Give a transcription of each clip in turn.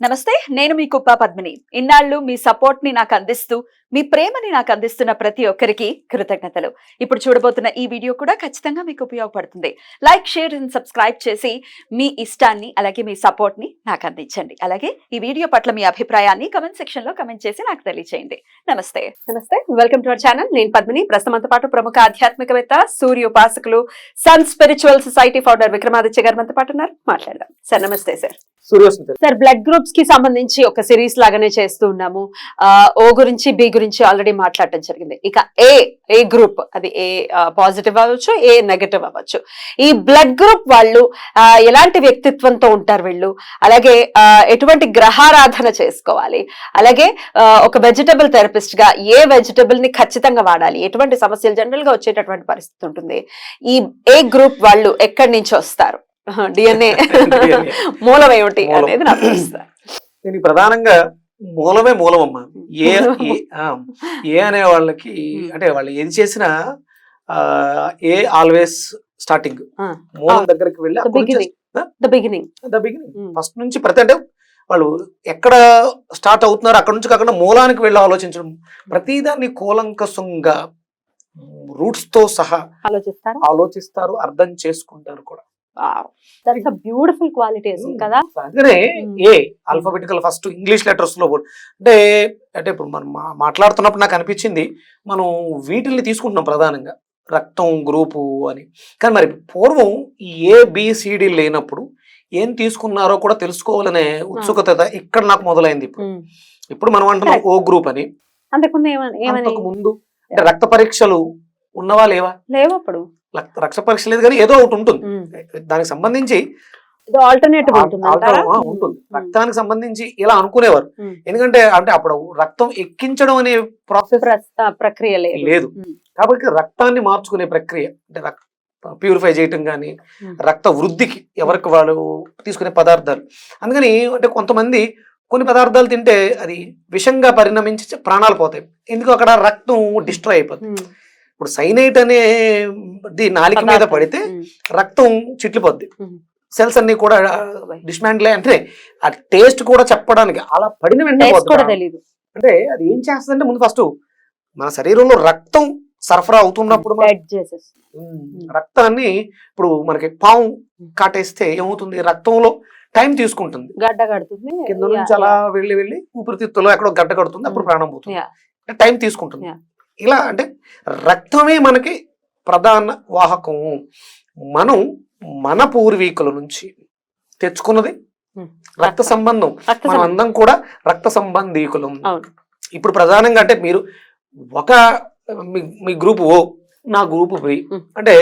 నమస్తే నేను మీ కుప్ప పద్మిని. ఇన్నాళ్ళు మీ సపోర్ట్ని నాకు అందిస్తూ మీ ప్రేమని నాకు అందిస్తున్న ప్రతి ఒక్కరికి కృతజ్ఞతలు. ఇప్పుడు చూడబోతున్న ఈ వీడియో కూడా ఖచ్చితంగా మీకు ఉపయోగపడుతుంది. లైక్ షేర్ అండ్ సబ్స్క్రైబ్ చేసి మీ ఇష్టాన్ని అలాగే మీ సపోర్ట్ని నాకు అందించండి. అలాగే ఈ వీడియో పట్ల మీ అభిప్రాయాన్ని కమెంట్ సెక్షన్లో కమెంట్ చేసి నాకు తెలియజేయండి నమస్తే. నమస్తే. వెల్కమ్ టు అవర్ ఛానల్ నేను పద్మిని. ప్రస్తుతంతో పాటు ప్రముఖ ఆధ్యాత్మికవేత్త సూర్య ఉపాసకులు sun spiritual society founder Vikramaditya గారు మనతో పాటు ఉన్నారు. మాట్లాడదాం. సార్ నమస్తే సార్ సార్ బ్లడ్ గ్రూప్స్కి సంబంధించి ఒక సిరీస్ లాగానే చేస్తూ ఉన్నాము. ఓ గురించి బి గురించి ఆల్రెడీ మాట్లాడటం జరిగింది. ఇక ఏ ఏ గ్రూప్ అది ఏ పాజిటివ్ అవ్వచ్చు ఏ నెగటివ్ అవ్వచ్చు. ఈ బ్లడ్ గ్రూప్ వాళ్ళు ఎలాంటి వ్యక్తిత్వంతో ఉంటారు వీళ్ళు? అలాగే ఎటువంటి గ్రహారాధన చేసుకోవాలి? అలాగే ఒక వెజిటబుల్ థెరపిస్ట్గా ఏ వెజిటబుల్ని ఖచ్చితంగా వాడాలి? ఎటువంటి సమస్యలు జనరల్గా వచ్చేటటువంటి పరిస్థితి ఉంటుంది. ఈ ఏ గ్రూప్ వాళ్ళు ఎక్కడి నుంచి వస్తారు? డిఎన్ఏ. మూలం. ఏమిటి. అనేది నాకు దీనికి ప్రధానంగా మూలమే మూలం అమ్మా ఏ ఏ- అనే వాళ్ళకి. అంటే వాళ్ళు ఏది చేసినా ఏ ఆల్వేస్ స్టార్టింగ్. మూలం దగ్గరికి వెళ్ళి ద బిగినింగ్ ద ఫస్ట్ నుంచి ప్రతి అంటే వాళ్ళు ఎక్కడ స్టార్ట్ అవుతున్నారో అక్కడ నుంచి కాకుండా మూలానికి వెళ్ళి ఆలోచించడం. ప్రతిదాన్ని కూలంకసంగా రూట్స్తో సహా ఆలోచిస్తారా. ఆలోచిస్తారు అర్థం చేసుకుంటారు కూడా. బ్యూటిఫుల్ క్వాలిటీస్ కదా? అందుకనే Hmm. A alphabetical first English లెటర్స్లో అంటే అంటే ఇప్పుడు మనం మాట్లాడుతున్నప్పుడు నాకు అనిపించింది మనం వీటిల్ని తీసుకుంటున్నాం ప్రధానంగా. రక్తం గ్రూపు అని. కానీ మరి పూర్వం ఈ ఏ బిసిడి లేనప్పుడు ఏం తీసుకున్నారో కూడా తెలుసుకోవాలనే ఉత్సుకత ఇక్కడ నాకు మొదలైంది ఇప్పుడు. ఇప్పుడు మనం అంటున్నాం ఓ గ్రూప్ అని. అంతకుముందు అంతకు ముందు రక్త పరీక్షలు ఉన్నవా లేవా? లేవు అప్పుడు రక్త- పరీక్ష లేదు కానీ ఏదో ఒకటి ఉంటుంది. దానికి సంబంధించి ఆల్టర్నేటివ్ ఉంటుంది రక్తానికి సంబంధించి ఇలా అనుకునేవారు. ఎందుకంటే అంటే అప్పుడు రక్తం ఎక్కించడం అనే ప్రాసెస్ ప్రక్రియ లేదు. కాబట్టి రక్తాన్ని మార్చుకునే ప్రక్రియ అంటే రక్త ప్యూరిఫై చేయటం కానీ. రక్త వృద్ధికి ఎవరికి వాళ్ళు తీసుకునే పదార్థాలు. అందుకని అంటే కొంతమంది కొన్ని పదార్థాలు తింటే అది విషంగా పరిణమించి ప్రాణాలు పోతాయి. ఎందుకు? అక్కడ రక్తం డిస్ట్రాయ్ అయిపోతుంది. ఇప్పుడు సైనైట్ అనే నాలిక మీద. పడితే. రక్తం చిట్లిపోద్ది. సెల్స్ అన్ని కూడా డిస్మాండిల్ అంటే ఆ టేస్ట్ కూడా చెప్పడానికి అలా పడిన వెంటనే అంటే అది ఏం చేస్తుందంటే ముందు ఫస్ట్ మన శరీరంలో రక్తం సరఫరా అవుతున్నప్పుడు రక్తాన్ని ఇప్పుడు మనకి పాము కాటేస్తే ఏమవుతుంది? రక్తంలో టైం తీసుకుంటుంది. గడ్డ కడుతుంది. కింద నుంచి అలా వెళ్ళి వెళ్ళి ఊపిరితిత్తులో ఎక్కడో గడ్డ కడుతుంది అప్పుడు. ప్రాణం పోతుంది. అంటే టైం తీసుకుంటుంది. ఇలా అంటే రక్తమే మనకి ప్రధాన వాహకము మనం మన పూర్వీకుల నుంచి తెచ్చుకున్నది. రక్త సంబంధం మనం. అందం కూడా రక్త సంబంధీకులం ఇప్పుడు ప్రధానంగా అంటే మీరు ఒక మీ గ్రూప్ ఓ నా గ్రూప్ బి. అంటే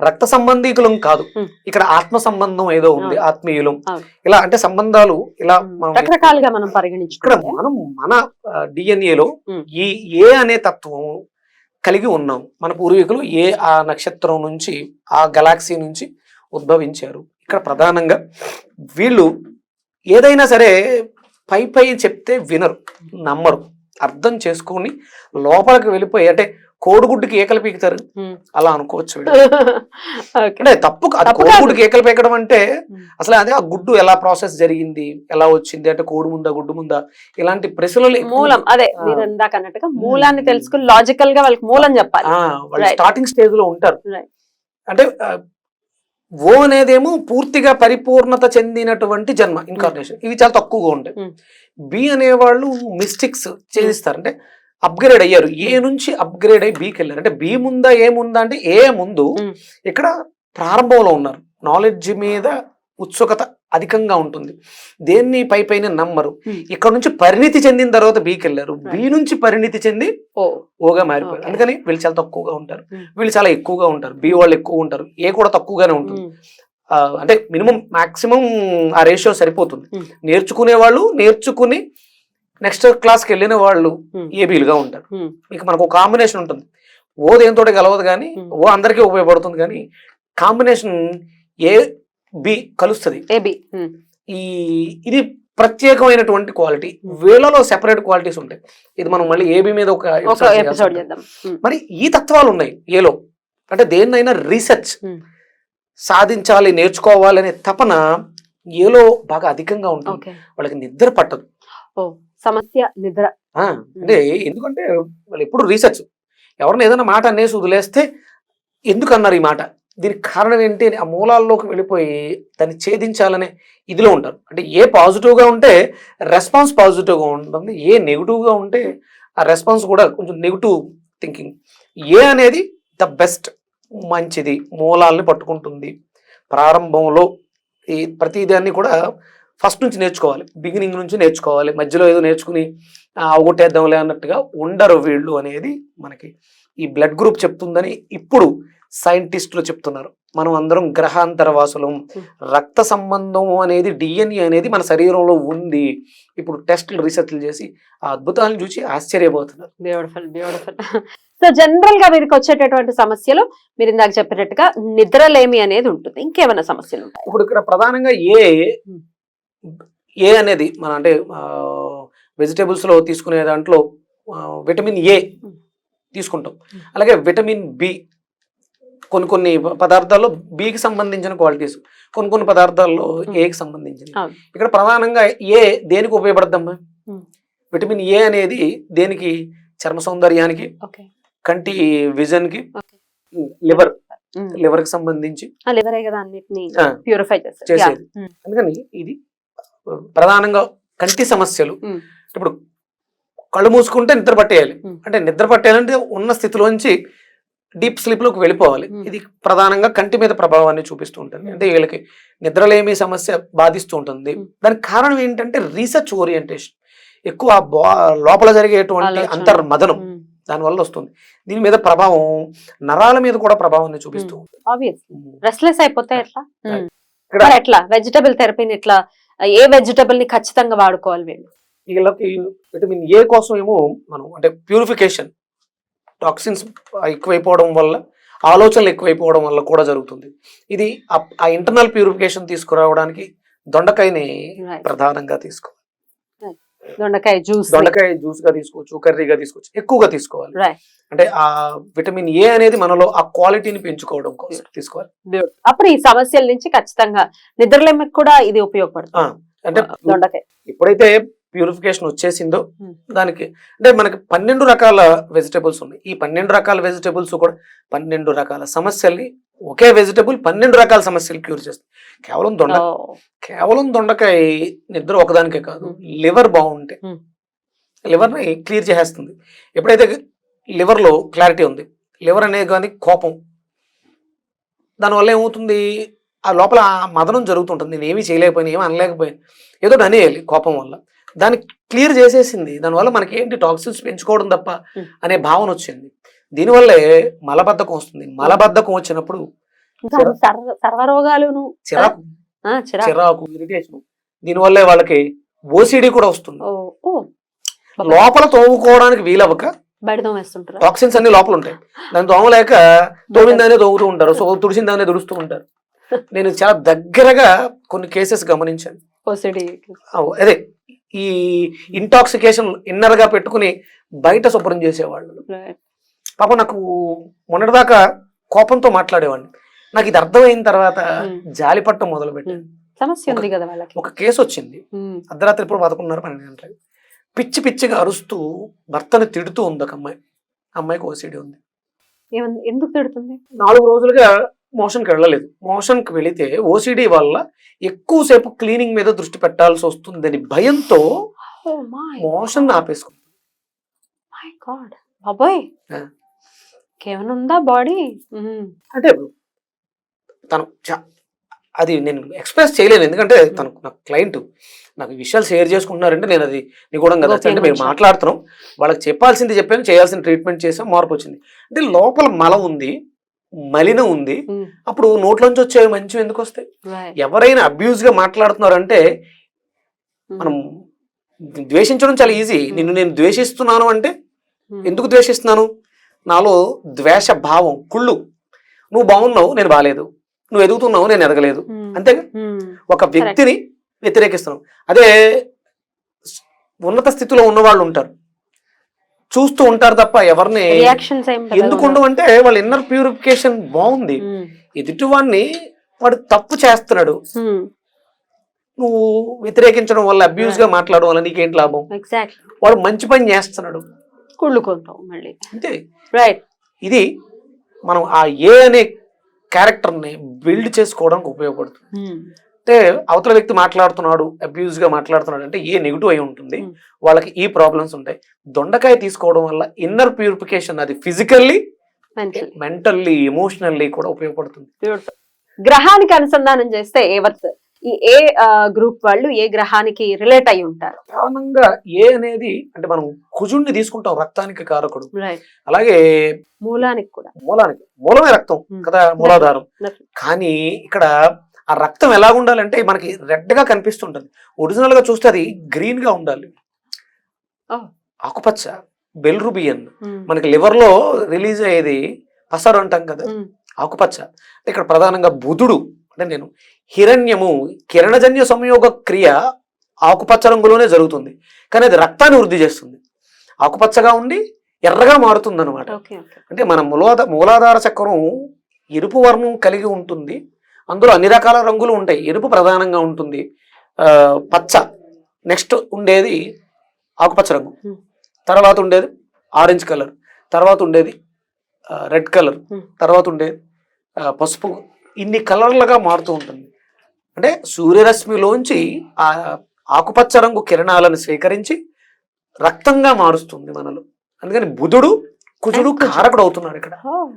రక్త సంబంధీకులం కాదు. ఇక్కడ ఆత్మ సంబంధం ఏదో ఉంది. ఆత్మీయులం. ఇలా అంటే సంబంధాలు ఇలా మనం రకరకాలుగా మనం ఇక్కడ పరిగణించుకుంటే మనం మన డిఎన్ఏలో. ఈ ఏ అనే తత్వం కలిగి ఉన్నాం. మన పూర్వీకులు ఏ ఆ నక్షత్రం నుంచి ఆ గెలాక్సీ నుంచి ఉద్భవించారు. ఇక్కడ ప్రధానంగా వీళ్ళు ఏదైనా సరే పై పై చెప్తే వినరు నమ్మరు. అర్థం చేసుకొని లోపలికి వెళ్ళిపోయి అంటే కోడిగుడ్డుకి ఏకలు పీకుతారు. అలా అనుకోవచ్చు. అంటే తప్పు. కోడిగుడ్డుకి ఏకలు పీకడం అంటే. అసలు అదే ఆ గుడ్డు ఎలా ప్రాసెస్ జరిగింది ఎలా వచ్చింది అంటే కోడి ముందా గుడ్డు ముందా ఇలాంటి ప్రశ్నలు మూలం అదే ఆ. మీరు ఇందాక అన్నట్టుగా మూలాన్ని తెలుసుకుని లాజికల్గా వాళ్ళకి మూలం చెప్పాలి వాళ్ళు. స్టార్టింగ్ స్టేజ్లో ఉంటారు. అంటే ఓ అనేదేమో పూర్తిగా పరిపూర్ణత చెందినటువంటి జన్మ ఇన్కార్నేషన్ ఇవి చాలా తక్కువగా ఉంటాయి. బి అనేవాళ్ళు మిస్టేక్స్ చేస్తారు అంటే అప్గ్రేడ్ అయ్యారు. ఏ నుంచి అప్గ్రేడ్ అయ్యి బికి వెళ్ళారు? అంటే బి ముందా ఏ ముందా అంటే ఏ ముందు. ఇక్కడ ప్రారంభంలో ఉన్నారు. నాలెడ్జ్ మీద ఉత్సుకత అధికంగా ఉంటుంది. దేన్ని పై పైన నమ్మరు. ఇక్కడ నుంచి పరిణితి చెందిన తర్వాత బికి వెళ్ళారు. బి. నుంచి పరిణితి చెంది ఓ ఓగా మారిపోయారు. అందుకని వీళ్ళు చాలా తక్కువగా ఉంటారు. వీళ్ళు చాలా ఎక్కువగా ఉంటారు. బి వాళ్ళు ఎక్కువ ఉంటారు. ఏ కూడా తక్కువగానే ఉంటుంది. అంటే మినిమం మాక్సిమం ఆ రేషియో సరిపోతుంది. నేర్చుకునే వాళ్ళు నేర్చుకుని నెక్స్ట్ క్లాస్కి వెళ్ళిన వాళ్ళు Hmm. ఏబీలుగా ఉంటారు. Hmm. ఇక మనకు ఒక కాంబినేషన్ ఉంటుంది. ఓ దేంతో కలవదు కానీ Hmm. ఓ అందరికీ ఉపయోగపడుతుంది కానీ కాంబినేషన్ ఏ బి కలుస్తుంది. ఏబి ఈ ఇది ప్రత్యేకమైనటువంటి క్వాలిటీ Hmm. వీళ్ళలో సెపరేట్ క్వాలిటీస్ ఉంటాయి. ఇది మనం మళ్ళీ ఏబి మీద ఒక ఎపిసోడ్. చేద్దాం. మరి ఈ తత్వాలు ఉన్నాయి ఏలో అంటే దేన్నైనా రీసెర్చ్ Hmm. సాధించాలి నేర్చుకోవాలి అనే తపన ఏలో బాగా అధికంగా ఉంటుంది. వాళ్ళకి నిద్ర పట్టదు. సమస్య నిద్ర. అంటే ఎందుకంటే వాళ్ళు ఎప్పుడు రీసెర్చ్ ఎవరిని ఏదైనా మాట అనేసి వదిలేస్తే ఎందుకు అన్నారు ఈ మాట? దీనికి కారణం ఏంటి అని ఆ మూలాల్లోకి వెళ్ళిపోయి దాన్ని ఛేదించాలనే ఇదిలో ఉంటారు. అంటే ఏ పాజిటివ్గా ఉంటే రెస్పాన్స్ పాజిటివ్గా ఉంటుంది. ఏ నెగిటివ్గా ఉంటే ఆ రెస్పాన్స్ కూడా కొంచెం నెగిటివ్ థింకింగ్ ఏ అనేది ద బెస్ట్ మంచిది మూలాల్ని పట్టుకుంటుంది. ప్రారంభంలో ఈ ప్రతిదాన్ని కూడా ఫస్ట్ నుంచి నేర్చుకోవాలి బిగినింగ్ నుంచి నేర్చుకోవాలి మధ్యలో ఏదో నేర్చుకుని "ఆ, అవగొట్టేద్దాంలే అన్నట్టుగా ఉండరు వీళ్ళు అనేది మనకి ఈ బ్లడ్ గ్రూప్ చెప్తుందని ఇప్పుడు సైంటిస్టులు చెప్తున్నారు. మనం అందరం గ్రహాంతర వాసులం. రక్త సంబంధం అనేది డిఎన్ఏ అనేది మన శరీరంలో ఉంది. ఇప్పుడు టెస్టులు రీసెర్చ్లు చేసి ఆ అద్భుతాలను చూసి ఆశ్చర్యపోతున్నారు. బ్యూటిఫుల్ బ్యూటిఫుల్ సో జనరల్గా వీరికి వచ్చేటటువంటి సమస్యలు మీరు ఇందాక చెప్పినట్టుగా నిద్రలేమి అనేది ఉంటుంది. ఇంకేమైనా సమస్యలు ఉంటాయి? ఇప్పుడు ఇక్కడ ప్రధానంగా ఏ Hmm. ఏ అనేది మన అంటే వెజిటేబుల్స్లో తీసుకునే దాంట్లో విటమిన్ ఏ. తీసుకుంటాం. అలాగే విటమిన్ బి కొన్ని కొన్ని పదార్థాల్లో బికి సంబంధించిన క్వాలిటీస్ కొన్ని కొన్ని పదార్థాల్లో. ఏకి సంబంధించిన. ఇక్కడ ప్రధానంగా ఏ దేనికి ఉపయోగపడద్దమ్మా. విటమిన్ ఏ అనేది దేనికి చర్మ సౌందర్యానికి కంటి విజన్కి లివర్ లివర్కి సంబంధించి. అందుకని ఇది ప్రధానంగా కంటి సమస్యలు. ఇప్పుడు కళ్ళు మూసుకుంటే నిద్ర పట్టేయాలి. అంటే నిద్ర పట్టేయాలంటే ఉన్న స్థితిలోంచి డీప్ స్లీప్లోకి వెళ్ళిపోవాలి. ఇది ప్రధానంగా కంటి మీద ప్రభావాన్ని చూపిస్తూ ఉంటుంది. అంటే వీళ్ళకి నిద్రలేమి సమస్య బాధిస్తూ ఉంటుంది. దానికి కారణం ఏంటంటే రీసెర్చ్ ఓరియంటేషన్ ఎక్కువ లోపల జరిగేటువంటి. అంతర్మదనం. దానివల్ల వస్తుంది దీని మీద ప్రభావం నరాల మీద కూడా ప్రభావాన్ని చూపిస్తూ. రెస్ట్లెస్ అయిపోతే ఎట్లా ఎట్లా వెజిటబుల్ థెరపీని ఎట్లా ఏ వెజిటబుల్ని ఖచ్చితంగా వాడుకోవాలి వీళ్ళు వీళ్ళకి విటమిన్ ఏ కోసం ఏమో మనం అంటే ప్యూరిఫికేషన్ టాక్సిన్స్ ఎక్కువైపోవడం వల్ల ఆలోచనలు ఎక్కువైపోవడం వల్ల కూడా జరుగుతుంది. ఇది ఆ- ఇంటర్నల్ ప్యూరిఫికేషన్ తీసుకురావడానికి దొండకాయని. ప్రధానంగా తీసుకోవాలి. దొండకాయ జ్యూస్. దొండకాయ జ్యూస్గా తీసుకోవచ్చు కర్రీగా తీసుకోవచ్చు ఎక్కువగా తీసుకోవాలి. అంటే ఆ విటమిన్ ఏ అనేది మనలో ఆ క్వాలిటీని పెంచుకోవడం కోసం తీసుకోవాలి. అప్పుడు ఈ సమస్యల నుంచి ఖచ్చితంగా నిద్రలేమికి కూడా ఇది ఉపయోగపడుతుంది. అంటే దొండకాయ. ఎప్పుడైతే ప్యూరిఫికేషన్ వచ్చేసిందో Hmm. దానికి అంటే మనకి పన్నెండు రకాల వెజిటేబుల్స్ ఉన్నాయి. ఈ పన్నెండు రకాల వెజిటేబుల్స్ కూడా పన్నెండు రకాల సమస్యల్ని ఒకే వెజిటేబుల్ పన్నెండు రకాల సమస్యలు క్యూర్ చేస్తుంది కేవలం దొండ కేవలం దొండకాయ నిద్ర ఒకదానికే కాదు. లివర్ బాగుంటే. లివర్ని క్లియర్ చేసేస్తుంది. ఎప్పుడైతే లివర్లో క్లారిటీ ఉంది లివర్ అనేది కానీ కోపం దానివల్ల ఏమవుతుంది? ఆ లోపల మదనం జరుగుతుంటుంది. నేను ఏమీ చేయలేకపోయాను ఏమీ అనలేకపోయాను ఏదో అనేయాలి కోపం వల్ల. దాన్ని క్లియర్ చేసేసింది. దానివల్ల మనకి ఏంటి? టాక్సిన్స్ పెంచుకోవడం తప్ప. అనే భావన వచ్చింది. దీనివల్లే మలబద్ధకం వస్తుంది. మలబద్ధకం వచ్చినప్పుడు సర్వరోగాలును చిరాకు. ఆ, చిరాకు. చిరాకు ఇరిటేషన్ దీనివల్లే వాళ్ళకి ఓసిడి కూడా వస్తుంది. లోపల తోముకోవడానికి వీలవ్వక టాక్సిన్స్ అన్ని లోపల ఉంటాయి దాన్ని తోమలేక తోమిందానే తోగుతూ ఉంటారు. సో తుడిసిందానే తుడుస్తూ ఉంటారు. నేను చాలా దగ్గరగా కొన్ని కేసెస్ గమనించాను. అదే ఈ ఇంటాక్సికేషన్ ఇన్నర్గా పెట్టుకుని బయట శుభ్రం చేసేవాళ్ళు. పాపం నాకు మొన్నటిదాకా కోపంతో మాట్లాడేవాడిని. నాకు ఇది అర్థమైన తర్వాత Hmm. జాలి పట్టం మొదలు పెట్టాను సమస్య ఉంది కదా వాళ్ళకి. ఒక కేసు వచ్చింది. అర్ధరాత్రి ఇప్పుడు పదకొండున్నర పన్నెండు గంటలకి. పిచ్చి పిచ్చిగా అరుస్తూ భర్తను తిడుతూ ఉంది ఒక అమ్మాయి. అమ్మాయికి ఓసిడి ఉంది. ఎందుకు తిడుతుంది? నాలుగు రోజులుగా మోషన్కి వెళ్ళలేదు. మోషన్కి వెళితే ఓసిడి వల్ల ఎక్కువసేపు క్లీనింగ్ మీద దృష్టి పెట్టాల్సి వస్తుందని భయంతో మోషన్ ఆపేసుకుంది. My God. బాబోయ్. ఆ. కేవలం ఉందా బాడీ? అంటే తను చా- అది నేను ఎక్స్ప్రెస్ చేయలేను ఎందుకంటే తను నాకు క్లయింట్. నాకు విషయాలు షేర్ చేసుకుంటున్నారంటే నేను అది నిగూఢం కదా అంటే మేము. మాట్లాడుతున్నాం. వాళ్ళకి చెప్పాల్సింది చెప్పాను చేయాల్సిన ట్రీట్మెంట్ చేసాం మార్పు వచ్చింది. అంటే లోపల మల ఉంది మలినం ఉంది. అప్పుడు నోట్లోంచి వచ్చేవి మంచివి ఎందుకు వస్తాయి? ఎవరైనా అబ్యూజ్గా మాట్లాడుతున్నారంటే మనం ద్వేషించడం చాలా ఈజీ. నిన్ను నేను ద్వేషిస్తున్నాను అంటే ఎందుకు ద్వేషిస్తున్నాను? నాలో ద్వేష భావం కుళ్ళు. నువ్వు బాగున్నావు నేను బాగాలేదు నువ్వు ఎదుగుతున్నావు నేను ఎదగలేదు. అంతే ఒక వ్యక్తిని వ్యతిరేకిస్తున్నాం. అదే ఉన్నత స్థితిలో ఉన్న వాళ్ళు ఉంటారు. చూస్తూ ఉంటారు తప్ప ఎవరిని రియాక్షన్స్ ఏం పెద్దగా ఎందుకు ఉండవు అంటే వాళ్ళ ఇన్నర్ ప్యూరిఫికేషన్ బాగుంది. ఎదుటివాడిని వాడు తప్పు చేస్తున్నాడు. నువ్వు వ్యతిరేకించడం వల్ల అబ్యూస్గా మాట్లాడడం వల్ల నీకేంటి లాభం? వాడు మంచి పని చేస్తున్నాడు. కుళ్ళుకుంటాం మళ్ళీ. అంతే. రైట్ ఇది మనం ఆ ఏ అనే క్యారెక్టర్ని బిల్డ్ చేసుకోవడానికి ఉపయోగపడుతుంది. అంటే అవతల వ్యక్తి మాట్లాడుతున్నాడు అబ్యూజ్గా మాట్లాడుతున్నాడు అంటే ఏ నెగిటివ్ అయి ఉంటుంది. వాళ్ళకి ఈ ప్రాబ్లమ్స్ ఉంటాయి. దొండకాయ తీసుకోవడం వల్ల ఇన్నర్ ప్యూరిఫికేషన్ అది ఫిజికల్లీ మెంటల్ మెంటల్లీ ఎమోషనల్లీ కూడా ఉపయోగపడుతుంది. గ్రహానికి అనుసంధానం చేస్తే ఏ వర్త్? ఈ ఏ గ్రూప్ వాళ్ళు ఏ గ్రహానికి రిలేట్ అయి ఉంటారు. ప్రధానంగా ఏ అనేది అంటే మనం కుజుణ్ణి తీసుకుంటాం రక్తానికి కారకుడు. అలాగే మూలానికి కూడా. మూలానికి మూలమే రక్తం Hmm. కదా మూలాధారం. కానీ ఇక్కడ ఆ రక్తం ఎలా ఉండాలంటే మనకి రెడ్గా కనిపిస్తుంటది. ఒరిజినల్గా చూస్తే అది గ్రీన్గా ఉండాలి. Oh. ఆకుపచ్చ బెల్రుబియన్. ఉమ్, మనకి లివర్లో రిలీజ్ అయ్యేది పసరు అంటాం కదా ఉమ్, ఆకుపచ్చ. ఇక్కడ ప్రధానంగా బుధుడు అంటే నేను హిరణ్యము కిరణజన్య సంయోగ క్రియ ఆకుపచ్చ రంగులోనే జరుగుతుంది. కానీ అది రక్తాన్ని వృద్ధి చేస్తుంది. ఆకుపచ్చగా ఉండి ఎర్రగా మారుతుంది అనమాట అంటే మన మూలాధ మూలాధార చక్రం ఎరుపు వర్ణం కలిగి ఉంటుంది. అందులో అన్ని రకాల రంగులు ఉంటాయి. ఎరుపు ప్రధానంగా ఉంటుంది. పచ్చ. నెక్స్ట్ ఉండేది ఆకుపచ్చ రంగు. తర్వాత ఉండేది ఆరెంజ్ కలర్. తర్వాత ఉండేది రెడ్ కలర్. తర్వాత ఉండేది పసుపు. ఇన్ని కలర్లుగా మారుతూ ఉంటుంది. అంటే సూర్యరశ్మిలోంచి ఆ ఆకుపచ్చ రంగు కిరణాలను స్వీకరించి రక్తంగా మారుస్తుంది మనలో. అందుకని బుధుడు కుజుడు. కారకుడు అవుతున్నాడు ఇక్కడ. Oh.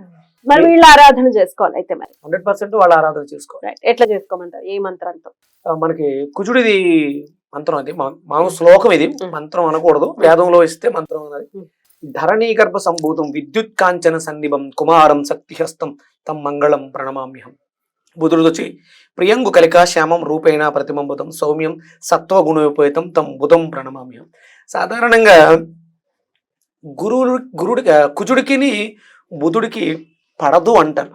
మరి వీళ్ళు ఆరాధన చేసుకోవాలి అయితే మరి. హండ్రెడ్ పర్సెంట్ వాళ్ళ ఆరాధన చేసుకోవాలి. ఎట్లా చేసుకోమంటారు? ఏ మంత్రంతో? మనకి కుజుడిది మంత్రం అది. మా- మామూలు శ్లోకం ఇది. Mm. మంత్రం అనకూడదు. వేదంలో ఇస్తే మంత్రం అన్నది. Mm. ధరణీ గర్భ సంభూతం విద్యుత్ కాంచన సన్నిభం కుమారం శక్తిహస్తం తం మంగళం ప్రణమామ్యహం. బుధుడు వచ్చి ప్రియంగు కలికా శ్యామం రూపేణ ప్రతిమంబుతం సౌమ్యం సత్వగుణోపేతం తం బుధం ప్రణమామ్యహం. సాధారణంగా గురువు గురుడి కుజుడికి బుధుడికి పడదు అంటారు.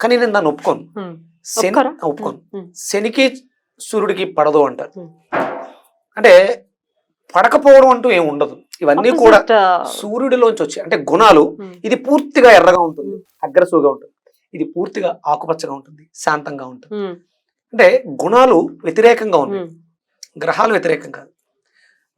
కానీ నేను దాన్ని ఒప్పుకోను. శని? ఒప్పుకోను. శనికి సూర్యుడికి పడదు అంటారు. అంటే పడకపోవడం అంటూ ఏమి ఉండదు. ఇవన్నీ కూడా సూర్యుడిలోంచి వచ్చాయి అంటే గుణాలు ఇది పూర్తిగా ఎర్రగా ఉంటుంది. Hmm. అగ్రెసివ్గా ఉంటుంది. ఇది పూర్తిగా ఆకుపచ్చగా ఉంటుంది శాంతంగా ఉంటుంది. అంటే గుణాలు వ్యతిరేకంగా ఉన్నాయి. గ్రహాలు వ్యతిరేకం కాదు.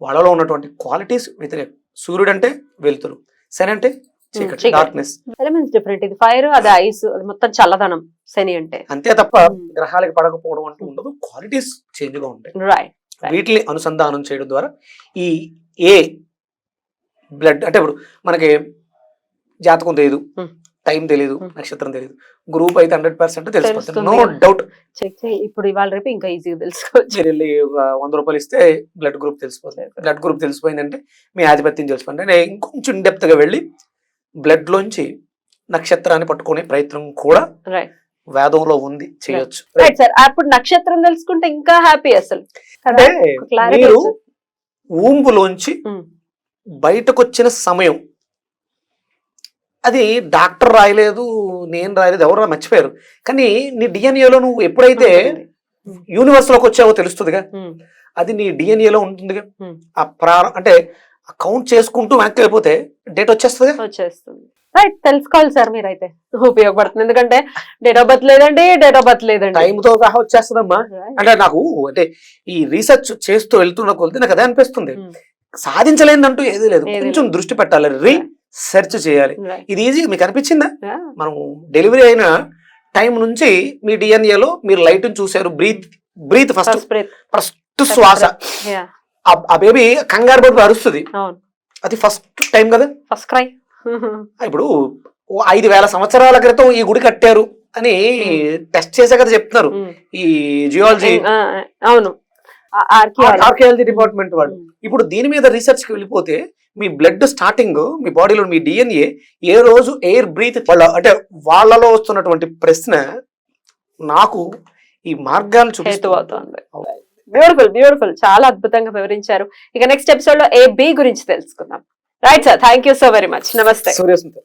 వాళ్ళలో ఉన్నటువంటి క్వాలిటీస్ వ్యతిరేకం. సూర్యుడు అంటే వెలుతురు శని అంటే చీకటి చీకటి. డార్క్నెస్ ఎలిమెంట్స్ డిఫరెంట్ ఇది ఫైర్ అది ఐస్ అది మొత్తం చల్లదనం శని అంటే. అంతే తప్ప. గ్రహాలకి పడకపోవడం అంటూ ఉండదు. క్వాలిటీస్ చేంజ్గా ఉంటాయి. రైట్ వీటిని అనుసంధానం చేయడం ద్వారా ఈ ఏ బ్లడ్ అంటే ఇప్పుడు మనకి జాతకం తెలియదు. టైం తెలియదు. నక్షత్రం తెలియదు గ్రూప్ అయితే హండ్రెడ్ పర్సెంట్ తెలిసిపోతుంది. నో. డౌట్. చెక్ చేయి. ఇప్పుడు ఇవాళ రేపు ఇంకా ఈజీగా తెలుసుకోవచ్చు. వెళ్ళి వంద రూపాయలు ఇస్తే బ్లడ్ గ్రూప్ తెలిసిపోతుంది. బ్లడ్ గ్రూప్ తెలిసిపోయిందంటే మీ ఆధిపత్యం తెలిసిపోయింది అంటే ఇంకొంచెం డెప్త్గా వెళ్ళి బ్లడ్ లోంచి నక్షత్రాన్ని పట్టుకునే ప్రయత్నం కూడా వేదంలో ఉంది. చేయొచ్చు. రైట్ సార్ అప్పుడు నక్షత్రం తెలుసుకుంటే ఇంకా హ్యాపీ అసలు. మీరు ఊంబులోంచి. బయటకు వచ్చిన సమయం అది డాక్టర్ రాయలేదు నేను రాయలేదు ఎవరు మర్చిపోయారు. కానీ నీ డిఎన్ఏలో నువ్వు ఎప్పుడైతే యూనివర్స్లోకి వచ్చావో తెలుస్తుందిగా? అది నీ డిఎన్ఏలో ఉంటుందిగా. ఆ ప్రార అంటే కౌంట్ చేసుకుంటూ వెనక్కి వెళ్ళిపోతే డేట్ వచ్చేస్తుంది. రైట్ తెలుసుకోవాలి సార్ మీరైతే. ఉపయోగపడుతుంది. ఎందుకంటే డేట్ ఆఫ్ బర్త్ లేదండి డేట్ ఆఫ్ బర్త్ లేదండి. టైం తో సహా వచ్చేస్తుందమ్మా. అంటే నాకు అంటే ఈ రీసెర్చ్ చేస్తూ వెళ్తున్న కొలితే నాకు అదే అనిపిస్తుంది. సాధించలేదంటూ ఏది లేదు. కొంచెం దృష్టి పెట్టాలి. రీ సెర్చ్ చేయాలి. ఇది ఈజీ మీకు అనిపించిందా. మనం డెలివరీ అయిన టైం నుంచి మీ DNA లో మీరు లైట్ చూసారు బ్రీత్ బ్రీత్ ఫస్ట్. ఫస్ట్ శ్వాస. ఆ- బేబీ కంగారు పడిపోయి అరుస్తుంది. అది ఫస్ట్ టైం కదా? ఫస్ట్ క్రై ఇప్పుడు ఐదు వేల సంవత్సరాల క్రితం ఈ గుడి కట్టారు అని టెస్ట్ చేసే కదా చెప్తున్నారు. ఈ జియాలజీ అవును. ఆర్కియాలజీ డిపార్ట్మెంట్ వాళ్ళు. ఇప్పుడు దీని మీద రీసెర్చ్కి వెళ్ళిపోతే మీ బ్లడ్ స్టార్టింగ్ మీ బాడీలో మీ డిఎన్ఏ ఏ రోజు ఎయిర్ బ్రీత్ వాళ్ళ అంటే వాళ్ళలో వస్తున్నటువంటి ప్రశ్న నాకు ఈ మార్గాలు చూపిస్తుంది. బ్యూటిఫుల్ బ్యూటిఫుల్ చాలా అద్భుతంగా వివరించారు. ఇక నెక్స్ట్ ఎపిసోడ్లో ఏ బి గురించి తెలుసుకుందాం. Right sir thank you so very much namaste Suryasmita